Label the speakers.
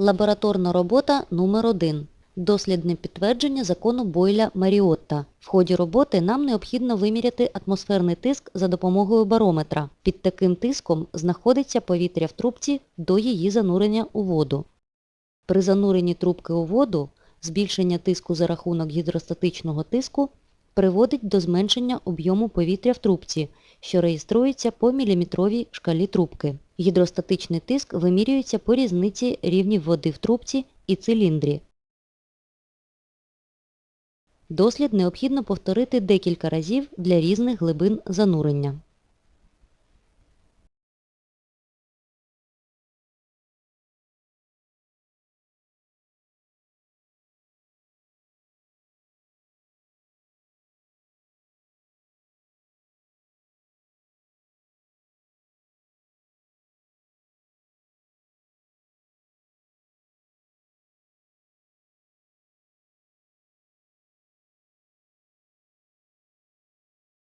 Speaker 1: Лабораторна робота номер 1 Дослідне підтвердження закону Бойля Маріотта. В ході роботи нам необхідно виміряти атмосферний тиск за допомогою барометра. Під таким тиском знаходиться повітря в трубці до її занурення у воду. При зануренні трубки у воду збільшення тиску за рахунок гідростатичного тиску приводить до зменшення об'єму повітря в трубці, що реєструється по міліметровій шкалі трубки. Гідростатичний тиск вимірюється по різниці рівнів води в трубці і циліндрі. Дослід необхідно повторити декілька разів для різних глибин занурення.